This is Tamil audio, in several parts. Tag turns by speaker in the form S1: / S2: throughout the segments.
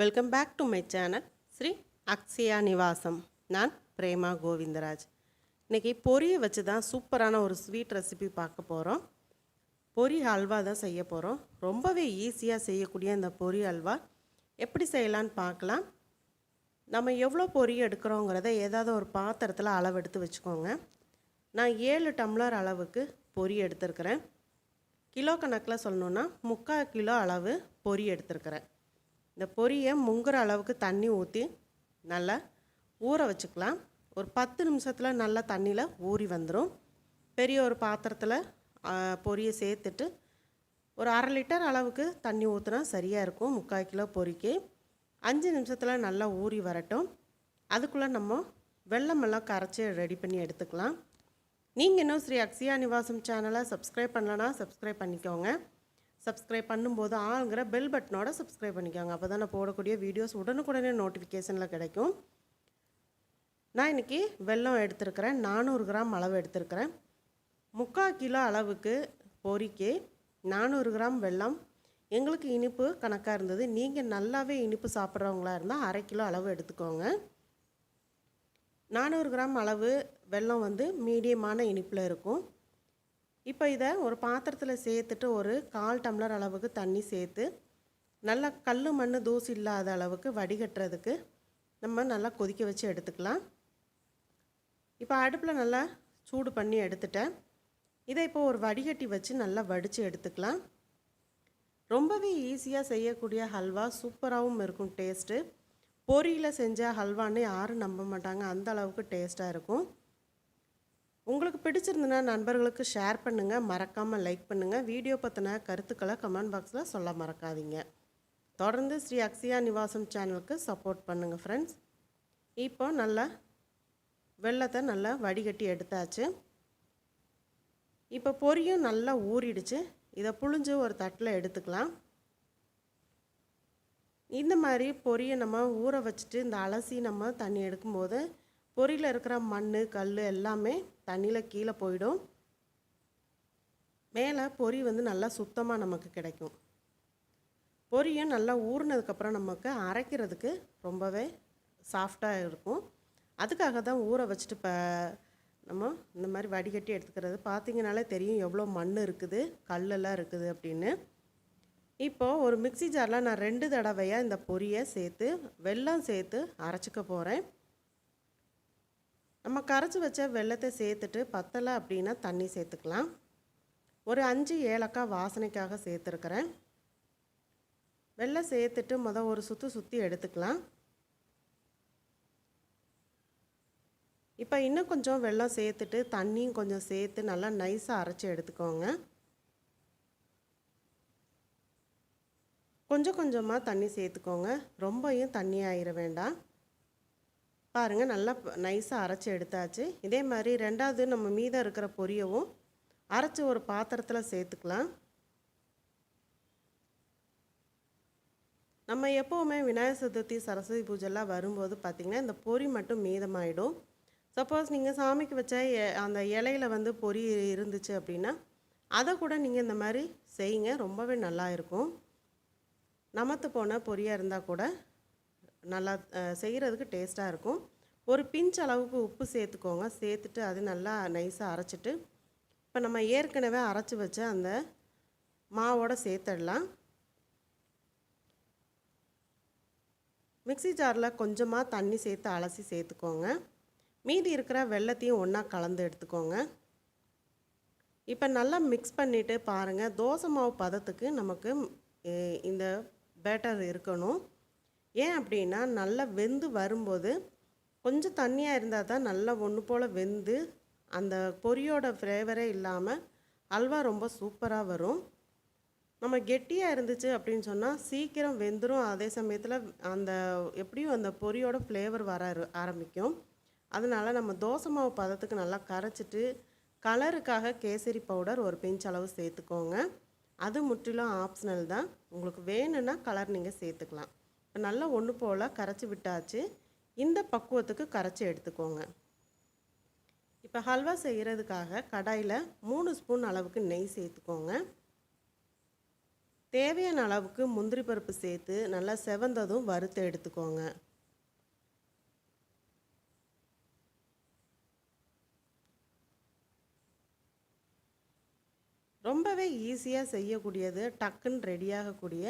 S1: Welcome back to my channel Sri Akshaya Nivasam நான் பிரேமா கோவிந்தராஜ். இன்றைக்கி பொரியை வச்சு தான் சூப்பரான ஒரு ஸ்வீட் ரெசிபி பார்க்க போகிறோம் பொரி அல்வா தான் செய்ய போகிறோம் ரொம்பவே ஈஸியாக செய்யக்கூடிய இந்த பொரி அல்வா எப்படி செய்யலான்னு பார்க்கலாம். நம்ம எவ்வளோ பொரி எடுக்கிறோங்கிறத ஏதாவது ஒரு பாத்திரத்தில் அளவெடுத்து வச்சுக்கோங்க. நான் ஏழு டம்ளர் அளவுக்கு பொரி எடுத்திருக்கிறேன். கிலோ கணக்கில் சொல்லணுன்னா முக்கால் கிலோ அளவு பொரி எடுத்திருக்கிறேன். இந்த பொரியை முங்குற அளவுக்கு தண்ணி ஊற்றி நல்லா ஊற வச்சுக்கலாம். ஒரு பத்து நிமிஷத்தில் நல்லா தண்ணியில் ஊறி வந்துடும் பெரிய ஒரு பாத்திரத்தில் பொரியை சேர்த்துட்டு ஒரு அரை லிட்டர் அளவுக்கு தண்ணி ஊற்றினா சரியாக இருக்கும் முக்கால் கிலோ பொரிக்கு. அஞ்சு நிமிஷத்தில் நல்லா ஊறி வரட்டும். அதுக்குள்ளே நம்ம வெள்ளமெல்லாம் கரைச்சி ரெடி பண்ணி எடுத்துக்கலாம். நீங்கள் இன்னும் ஸ்ரீ அக்ஸியா நிவாசம் சேனலை சப்ஸ்கிரைப் பண்ணலன்னா சப்ஸ்கிரைப் பண்ணிக்கோங்க. சப்ஸ்கிரைப் பண்ணும்போது ஆளுங்கிற பெல் பட்டனோட சப்ஸ்கிரைப் பண்ணிக்கோங்க. அப்போ தான் நான் போடக்கூடிய வீடியோஸ் உடனுக்குடனே நோட்டிஃபிகேஷனில் கிடைக்கும். நான் இன்றைக்கி வெல்லம் எடுத்திருக்கிறேன். நானூறு கிராம் அளவு எடுத்திருக்கிறேன். முக்கால் கிலோ அளவுக்கு பொரிக்கு. நானூறு கிராம் வெல்லம். எங்களுக்கு இனிப்பு கணக்காக இருந்தது. நீங்கள் நல்லாவே இனிப்பு சாப்பிட்றவங்களா இருந்தால் அரை கிலோ அளவு எடுத்துக்கோங்க. நானூறு கிராம் அளவு வெல்லம் வந்து மீடியமான இனிப்பில் இருக்கும். இப்போ இதை ஒரு பாத்திரத்தில் சேர்த்துட்டு ஒரு கால் டம்ளர் அளவுக்கு தண்ணி சேர்த்து நல்லா கல் மண் தூசி இல்லாத அளவுக்கு வடிகட்டுறதுக்கு நம்ம நல்லா கொதிக்க வச்சு எடுத்துக்கலாம். இப்போ அடுப்பில் நல்லா சூடு பண்ணி எடுத்துட்டேன். இதை இப்போ ஒரு வடிகட்டி வச்சு நல்லா வடித்து எடுத்துக்கலாம். ரொம்பவே ஈஸியாக செய்யக்கூடிய ஹல்வா சூப்பராகவும் இருக்கும் டேஸ்ட்டு. பொரியில் செஞ்ச ஹல்வான்னு யாரும் நம்ப மாட்டாங்க. அந்த அளவுக்கு டேஸ்ட்டாக இருக்கும். உங்களுக்கு பிடிச்சிருந்துன்னா நண்பர்களுக்கு ஷேர் பண்ணுங்கள் மறக்காமல் லைக் பண்ணுங்கள் வீடியோ பற்றின கருத்துக்களை கமெண்ட் பாக்ஸில் சொல்ல மறக்காதீங்க. தொடர்ந்து ஸ்ரீ அக்ஷயா நிவாசம் சேனலுக்கு சப்போர்ட் பண்ணுங்கள் ஃப்ரெண்ட்ஸ் இப்போ நல்லா வெள்ளத்தை நல்லா வடிகட்டி எடுத்தாச்சு. இப்போ பொரியும் நல்லா ஊறிடுச்சு. இதை புழிஞ்சு ஒரு தட்டில் எடுத்துக்கலாம். இந்த மாதிரி பொரியை நம்ம ஊற வச்சுட்டு இந்த அலசி நம்ம தண்ணி எடுக்கும்போது பொரியில் இருக்கிற மண் கல் எல்லாமே தண்ணியில் கீழே போயிடும். மேலே பொரி வந்து நல்லா சுத்தமாக நமக்கு கிடைக்கும். பொரியும் நல்லா ஊறினதுக்கப்புறம் நமக்கு அரைக்கிறதுக்கு ரொம்பவே சாஃப்டாக இருக்கும். அதுக்காக தான் ஊற வச்சுட்டு இப்போ நம்ம இந்த மாதிரி வடிகட்டி எடுத்துக்கிறது. பார்த்தீங்கனாலே தெரியும் எவ்வளோ மண் இருக்குது கல்லெல்லாம் இருக்குது அப்படின்னு. இப்போது ஒரு மிக்சி ஜாரில் நான் ரெண்டு தடவையாக இந்த பொரியை சேர்த்து வெல்லம் சேர்த்து அரைச்சிக்க போகிறேன் நம்ம கரைச்சி வச்ச வெள்ளத்தை சேர்த்துட்டு பத்தலை அப்படின்னா தண்ணி சேர்த்துக்கலாம். ஒரு அஞ்சு ஏலக்காய் வாசனைக்காக சேர்த்துருக்குறேன். வெள்ளம் சேர்த்துட்டு மொதல் ஒரு சுற்றி சுற்றி எடுத்துக்கலாம். இப்போ இன்னும் கொஞ்சம் வெள்ளம் சேர்த்துட்டு தண்ணியும் கொஞ்சம் சேர்த்து நல்லா நைஸாக அரைச்சி எடுத்துக்கோங்க. கொஞ்சம் கொஞ்சமாக தண்ணி சேர்த்துக்கோங்க. ரொம்பையும் தண்ணி ஆயிட வேண்டாம். பாருங்கள் நல்லா நைஸாக அரைச்சி எடுத்தாச்சு. இதே மாதிரி ரெண்டாவது நம்ம மீதம் இருக்கிற பொரியவும் அரைச்சி ஒரு பாத்திரத்தில் சேர்த்துக்கலாம். நம்ம எப்போவுமே விநாயகர் சதுர்த்தி சரஸ்வதி பூஜைலாம் வரும்போது பார்த்திங்கன்னா இந்த பொரி மட்டும் மீதமாயிடும். சப்போஸ் நீங்கள் சாமிக்கு வச்ச அந்த இலையில வந்து பொரி இருந்துச்சு அப்படின்னா அதை கூட நீங்கள் இந்த மாதிரி செய்யுங்க. ரொம்பவே நல்லா இருக்கும். நமத்து போன பொரியாக இருந்தால் கூட நல்லா செய்கிறதுக்கு டேஸ்ட்டாக இருக்கும். ஒரு பிஞ்ச் அளவுக்கு உப்பு சேர்த்துக்கோங்க. சேர்த்துட்டு அது நல்லா நைஸாக அரைச்சிட்டு இப்போ நம்ம ஏற்கனவே அரைச்சி வச்ச அந்த மாவோடு சேர்த்துடலாம். மிக்சி ஜாரில் கொஞ்சமாக தண்ணி சேர்த்து அலசி சேர்த்துக்கோங்க. மீதி இருக்கிற வெள்ளத்தையும் ஒன்றா கலந்து எடுத்துக்கோங்க. இப்போ நல்லா மிக்ஸ் பண்ணிவிட்டு பாருங்கள் தோசை மாவு பதத்துக்கு நமக்கு இந்த பேட்டர் இருக்கணும். ஏன் அப்படின்னா நல்லா வெந்து வரும்போது கொஞ்சம் தண்ணியாக இருந்தால் தான் நல்லா ஒன்று போல் வெந்து அந்த பொரியோட ஃப்ளேவரே இல்லாமல் அல்வா ரொம்ப சூப்பராக வரும். நம்ம கெட்டியாக இருந்துச்சு அப்படின்னு சொன்னால் சீக்கிரம் வெந்துடும் அதே சமயத்தில் அந்த எப்படியும் அந்த பொரியோட ஃப்ளேவர் வர ஆரம்பிக்கும். அதனால் நம்ம தோசை மாவு பதத்துக்கு நல்லா கரைச்சிட்டு கலருக்காக கேசரி பவுடர் ஒரு பிஞ்ச் அளவு சேர்த்துக்கோங்க. அது முற்றிலும் ஆப்ஷனல் தான். உங்களுக்கு வேணும்னா கலர் நீங்கள் சேர்த்துக்கலாம். நல்லா ஒன்று போல் கரைச்சி விட்டாச்சு. இந்த பக்குவத்துக்கு கரைச்சி எடுத்துக்கோங்க. இப்போ ஹல்வா செய்கிறதுக்காக கடாயில் மூணு ஸ்பூன் அளவுக்கு நெய் சேர்த்துக்கோங்க. தேவையான அளவுக்கு முந்திரி பருப்பு சேர்த்து நல்லா செவந்ததும் வறுத்து எடுத்துக்கோங்க. ரொம்பவே ஈஸியாக செய்யக்கூடியது டக்குன்னு ரெடியாகக்கூடிய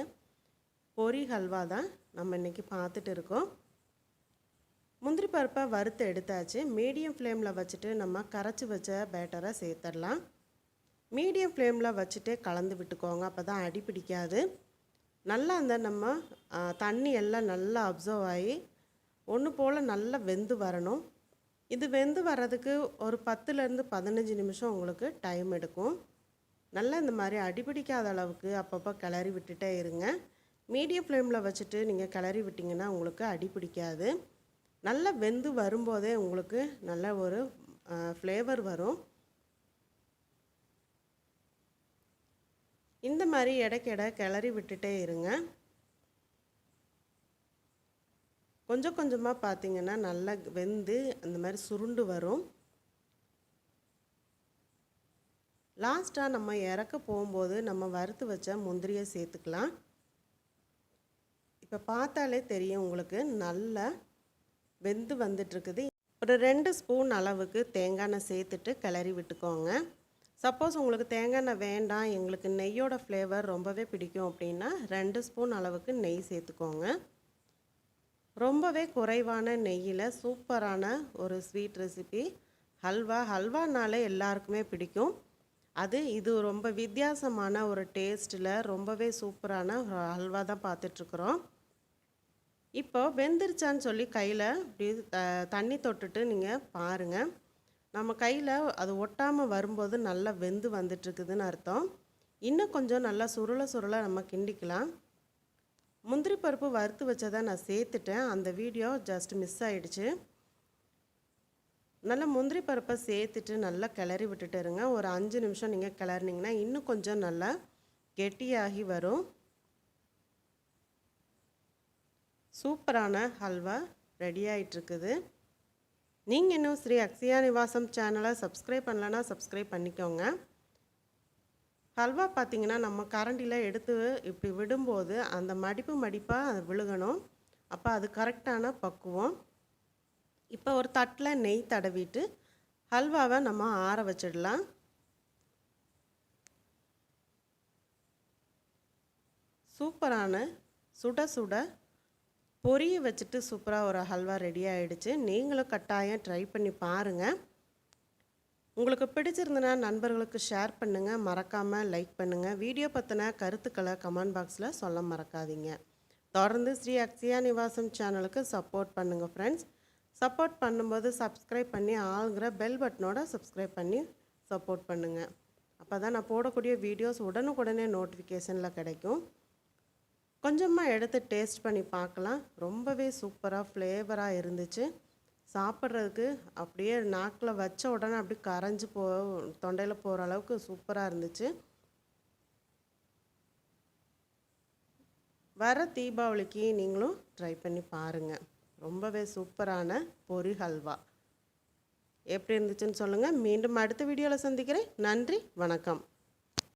S1: பொரி ஹல்வா தான் நம்ம இன்றைக்கி பார்த்துட்டு இருக்கோம். முந்திரி பருப்பை வறுத்து எடுத்தாச்சு. மீடியம் ஃப்ளேமில் வச்சுட்டு நம்ம கரைச்சி வச்ச பேட்டரை சேர்த்துடலாம். மீடியம் ஃப்ளேமில் வச்சுட்டு கலந்து விட்டுக்கோங்க. அப்போ தான் அடி பிடிக்காது. நல்லா அந்த நம்ம தண்ணி எல்லாம் நல்லா அப்சர்வ் ஆகி ஒன்று போல் நல்லா வெந்து வரணும். இது வெந்து வர்றதுக்கு ஒரு பத்துலேருந்து பதினஞ்சு நிமிஷம் உங்களுக்கு டைம் எடுக்கும். நல்லா இந்த மாதிரி அடிபிடிக்காத அளவுக்கு அப்பப்போ கிளறி விட்டுட்டே இருங்க. மீடியம் ஃப்ளேமில் வச்சுட்டு நீங்கள் கிளறி விட்டிங்கன்னா உங்களுக்கு அடி பிடிக்காது. நல்லா வெந்து வரும்போதே உங்களுக்கு நல்ல ஒரு ஃப்ளேவர் வரும். இந்த மாதிரி இடைக்கிட கிளறி விட்டுட்டே இருங்க. கொஞ்சம் கொஞ்சமாக பார்த்தீங்கன்னா நல்லா வெந்து அந்த மாதிரி சுருண்டு வரும். லாஸ்ட்டாக நம்ம இறக்க போகும்போது நம்ம வறுத்து வச்ச முந்திரியை சேர்த்துக்கலாம். இப்போ பார்த்தாலே தெரியும் உங்களுக்கு. நல்லா வெந்து வந்துட்டுருக்குது ஒரு ரெண்டு ஸ்பூன் அளவுக்கு தேங்காய் எண்ணெய் சேர்த்துட்டு கிளறி விட்டுக்கோங்க. சப்போஸ் உங்களுக்கு தேங்காய் எண்ணெய் வேண்டாம் எங்களுக்கு நெய்யோட ஃப்ளேவர் ரொம்பவே பிடிக்கும் அப்படின்னா ரெண்டு ஸ்பூன் அளவுக்கு நெய் சேர்த்துக்கோங்க. ரொம்பவே குறைவான நெய்யில் சூப்பரான ஒரு ஸ்வீட் ரெசிபி. ஹல்வா ஹல்வானாலே எல்லாருக்குமே பிடிக்கும். அது இது ரொம்ப வித்தியாசமான ஒரு டேஸ்ட்டில் ரொம்பவே சூப்பரான ஒரு ஹல்வா தான் பார்த்துட்ருக்குறோம். இப்போ வெந்துருச்சான்னு சொல்லி கையில் இப்படி த தண்ணி தொட்டுட்டு நீங்கள் பாருங்கள் நம்ம கையில் அது ஒட்டாமல் வரும்போது நல்லா வெந்து வந்துட்டுருக்குதுன்னு அர்த்தம். இன்னும் கொஞ்சம் நல்லா சுருள சுருள நம்ம கிண்டிக்கலாம். முந்திரி பருப்பு வறுத்து வச்சதை நான் சேர்த்துட்டேன். அந்த வீடியோ ஜஸ்ட் மிஸ் ஆகிடுச்சு நல்லா முந்திரி பருப்பை சேர்த்துட்டு நல்லா கிளறி விட்டுட்டு இருங்க. ஒரு அஞ்சு நிமிஷம் நீங்கள் கிளறினீங்கன்னா இன்னும் கொஞ்சம் நல்லா கெட்டியாகி வரும். சூப்பரான ஹல்வா ரெடி ஆகிட்டுருக்குது நீங்கள் இன்னும் ஸ்ரீ அக்ஷயா நிவாசம் சேனலை சப்ஸ்கிரைப் பண்ணலன்னா சப்ஸ்கிரைப் பண்ணிக்கோங்க. ஹல்வா பார்த்திங்கன்னா நம்ம கரண்டியில் எடுத்து இப்படி விடும்போது அந்த மடிப்பு மடிப்பாக அது விழுகணும். அப்போ அது கரெக்டான பக்குவம். இப்போ ஒரு தட்டில் நெய் தடவிட்டு ஹல்வாவை நம்ம ஆற வச்சிடலாம். சூப்பரான சுட சுட பொரிய வச்சுட்டு சூப்பராக ஒரு ஹல்வா ரெடி ஆகிடுச்சு நீங்களும் கட்டாயம் ட்ரை பண்ணி பாருங்கள் உங்களுக்கு பிடிச்சிருந்தனா நண்பர்களுக்கு ஷேர் பண்ணுங்கள் மறக்காமல் லைக் பண்ணுங்கள் வீடியோ பற்றின கருத்துக்களை கமெண்ட் பாக்ஸில் சொல்ல மறக்காதீங்க. தொடர்ந்து ஸ்ரீ அக்ஷயா நிவாசம் சேனலுக்கு சப்போர்ட் பண்ணுங்கள் ஃப்ரெண்ட்ஸ் சப்போர்ட் பண்ணும்போது சப்ஸ்கிரைப் பண்ணி ஆளுங்கிற பெல் பட்டனோட சப்ஸ்கிரைப் பண்ணி சப்போர்ட் பண்ணுங்கள் அப்போ தான் நான் போடக்கூடிய வீடியோஸ் உடனுக்குடனே நோட்டிஃபிகேஷனில் கிடைக்கும். கொஞ்சமாக எடுத்து டேஸ்ட் பண்ணி பார்க்கலாம். ரொம்பவே சூப்பராக ஃப்ளேவராக இருந்துச்சு. சாப்பிட்றதுக்கு அப்படியே நாக்கில் வச்ச உடனே அப்படியே கரைஞ்சி போ தொண்டையில் போகிற அளவுக்கு சூப்பராக இருந்துச்சு. வர தீபாவளிக்கு நீங்களும் ட்ரை பண்ணி பாருங்கள் ரொம்பவே சூப்பரான பொரி ஹல்வா. எப்படி இருந்துச்சுன்னு சொல்லுங்கள் மீண்டும் அடுத்த வீடியோவில் சந்திக்கிறேன். நன்றி வணக்கம்.